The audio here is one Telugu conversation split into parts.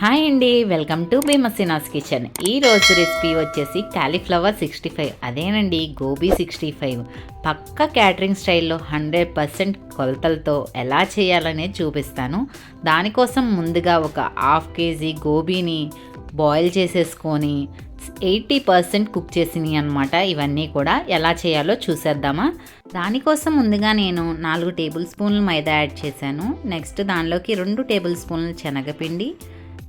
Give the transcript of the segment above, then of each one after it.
హాయ్ అండి వెల్కమ్ టు బీమసినాస్ కిచెన్. ఈ రోజు రెసిపీ వచ్చేసి క్యాలీఫ్లవర్ సిక్స్టీ ఫైవ్. అదేనండి గోబీ సిక్స్టీ ఫైవ్. పక్క క్యాటరింగ్ స్టైల్లో హండ్రెడ్ పర్సెంట్ కొలతలతో ఎలా చేయాలనేది చూపిస్తాను. దానికోసం ముందుగా ఒక హాఫ్ కేజీ గోబీని బాయిల్ చేసేసుకొని ఎయిటీ పర్సెంట్ కుక్ చేసినాయి అనమాట ఇవన్నీ కూడా ఎలా చేయాలో చూసేద్దామా. దానికోసం ముందుగా నేను నాలుగు టేబుల్ స్పూన్లు మైదా యాడ్ చేశాను. నెక్స్ట్ దానిలోకి రెండు టేబుల్ స్పూన్లు శనగపిండి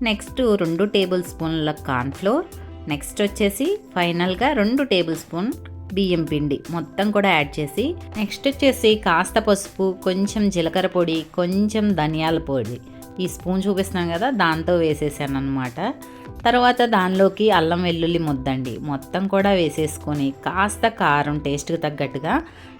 నెక్స్ట్ రెండు టేబుల్ స్పూన్ల కార్న్ఫ్లోర్. నెక్స్ట్ వచ్చేసి ఫైనల్గా రెండు టేబుల్ స్పూన్ బియ్యం పిండి మొత్తం కూడా యాడ్ చేసి నెక్స్ట్ వచ్చేసి కాస్త పసుపు కొంచెం జీలకర్ర పొడి కొంచెం ధనియాల పొడి. ఈ స్పూన్ చూపిస్తున్నాం కదా దాంతో వేసేసాను అనమాట తర్వాత దానిలోకి అల్లం వెల్లుల్లి ముద్దండి మొత్తం కూడా వేసేసుకొని కాస్త కారం టేస్ట్కి తగ్గట్టుగా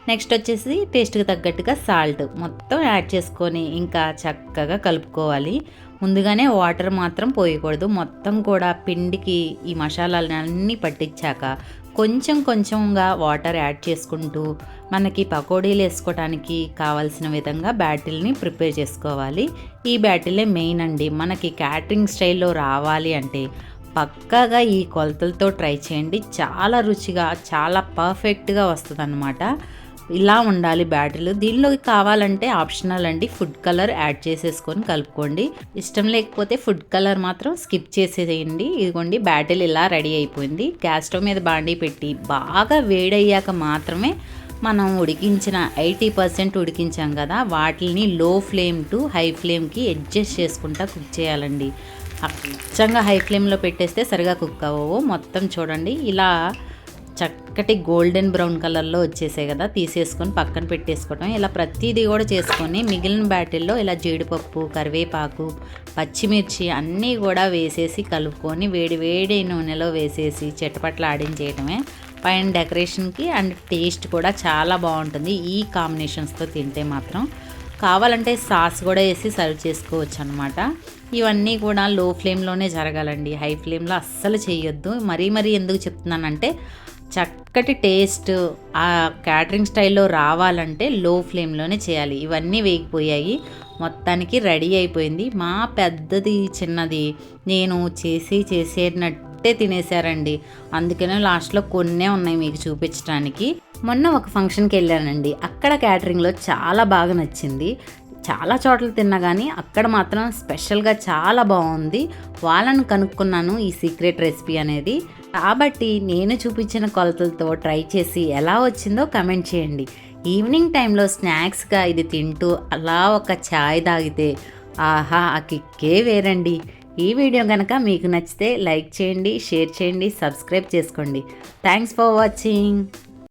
నెక్స్ట్ వచ్చేసి టేస్ట్కి తగ్గట్టుగా సాల్ట్ మొత్తం యాడ్ చేసుకొని ఇంకా చక్కగా కలుపుకోవాలి. ముందుగానే వాటర్ మాత్రం పోయకూడదు. మొత్తం కూడా పిండికి ఈ మసాలాలని అన్నీ పట్టించాక కొంచెం కొంచెంగా వాటర్ యాడ్ చేసుకుంటూ మనకి పకోడీలు వేసుకోవడానికి కావాల్సిన విధంగా బ్యాటిల్ని ప్రిపేర్ చేసుకోవాలి. ఈ బ్యాటిలే మెయిన్ అండి. మనకి క్యాటరింగ్ స్టైల్లో రావాలి అంటే పక్కాగా ఈ కొలతలతో ట్రై చేయండి. చాలా రుచిగా చాలా పర్ఫెక్ట్గా వస్తుంది ఇలా ఉండాలి బ్యాటిల్ దీనిలోకి కావాలంటే ఆప్షనల్ అండి. ఫుడ్ కలర్ యాడ్ చేసేసుకొని కలుపుకోండి. ఇష్టం లేకపోతే ఫుడ్ కలర్ మాత్రం స్కిప్ చేసేయండి ఇదిగోండి బ్యాటిల్ ఇలా రెడీ అయిపోయింది. గ్యాస్ స్టవ్ మీద బాండీ పెట్టి బాగా వేడయ్యాక మాత్రమే మనం ఉడికించిన ఎయిటీ పర్సెంట్ ఉడికించాం కదా వాటిని లో ఫ్లేమ్ టు హై ఫ్లేమ్కి అడ్జస్ట్ చేసుకుంటా కుక్ చేయాలండి. అచ్చంగా హై ఫ్లేమ్లో పెట్టేస్తే సరిగా కుక్ అవ్వవు. మొత్తం చూడండి ఇలా చక్కటి గోల్డెన్ బ్రౌన్ కలర్లో వచ్చేసాయి కదా తీసేసుకొని పక్కన పెట్టేసుకోవటం. ఇలా ప్రతిదీ కూడా చేసుకొని మిగిలిన బ్యాటిల్లో ఇలా జీడిపప్పు కరివేపాకు పచ్చిమిర్చి అన్నీ కూడా వేసేసి కలుపుకొని వేడి వేడి నూనెలో వేసేసి చెట్టపట్ల ఆడించేయటమే. పైన డెకరేషన్కి అండ్ టేస్ట్ కూడా చాలా బాగుంటుంది. ఈ కాంబినేషన్స్తో తింటే మాత్రం. కావాలంటే సాస్ కూడా వేసి సర్వ్ చేసుకోవచ్చు అనమాట ఇవన్నీ కూడా లో ఫ్లేమ్లోనే జరగాలండి. హై ఫ్లేమ్లో అస్సలు చేయొద్దు. మరీ మరీ ఎందుకు చెప్తున్నానంటే చక్కటి టేస్ట్ ఆ క్యాటరింగ్ స్టైల్లో రావాలంటే లో ఫ్లేమ్లోనే చేయాలి. ఇవన్నీ వేగిపోయాయి. మొత్తానికి రెడీ అయిపోయింది. మా పెద్దది చిన్నది నేను చేసి చేసేటట్టే తినేసారండి అందుకనే లాస్ట్లో కొన్నే ఉన్నాయి మీకు చూపించడానికి మొన్న ఒక ఫంక్షన్కి వెళ్ళానండి. అక్కడ క్యాటరింగ్లో చాలా బాగా నచ్చింది. చాలా చోట్ల తిన్నా కానీ అక్కడ మాత్రం స్పెషల్గా చాలా బాగుంది వాళ్ళని కనుక్కున్నాను ఈ సీక్రెట్ రెసిపీ అనేది. కాబట్టి నేను చూపించిన కొలతలతో ట్రై చేసి ఎలా వచ్చిందో కమెంట్ చేయండి. ఈవినింగ్ టైంలో స్నాక్స్గా ఇది తింటూ అలా ఒక ఛాయ్ తాగితే ఆహా ఆ కిక్కే వేరండి. ఈ వీడియో కనుక మీకు నచ్చితే లైక్ చేయండి షేర్ చేయండి సబ్స్క్రైబ్ చేసుకోండి. Thanks for watching.